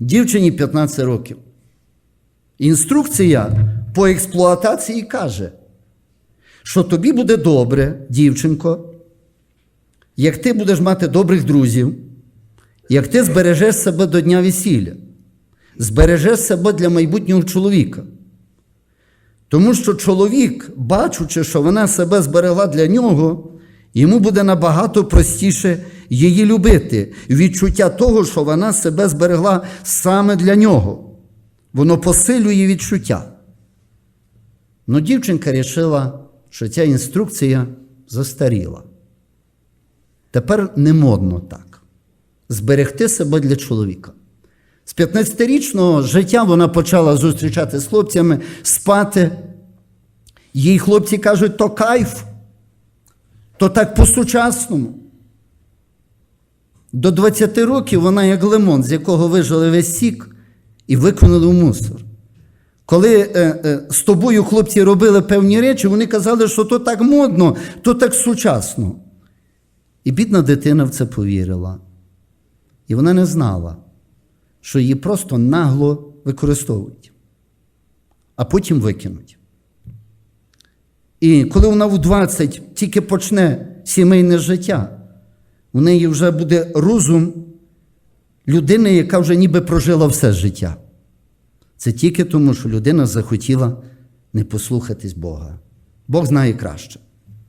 Дівчині 15 років. Інструкція по експлуатації каже, що тобі буде добре, дівчинко, як ти будеш мати добрих друзів, як ти збережеш себе до дня весілля, збережеш себе для майбутнього чоловіка. Тому що чоловік, бачучи, що вона себе зберегла для нього, йому буде набагато простіше її любити. Відчуття того, що вона себе зберегла саме для нього. Воно посилює відчуття. Ну, дівчинка вирішила, що ця інструкція застаріла. Тепер не модно так. Зберегти себе для чоловіка. З 15-річного життя вона почала зустрічати з хлопцями, спати. Їй хлопці кажуть, то кайф, то так по-сучасному. До 20 років вона як лимон, з якого вижили весь сік і викинули в мусор. Коли е, е, з тобою хлопці робили певні речі, вони казали, що то так модно, то так сучасно. І бідна дитина в це повірила. І вона не знала, що її просто нагло використовують, а потім викинуть. І коли вона в 20 тільки почне сімейне життя, у неї вже буде розум людини, яка вже ніби прожила все життя. Це тільки тому, що людина захотіла не послухатись Бога. Бог знає краще.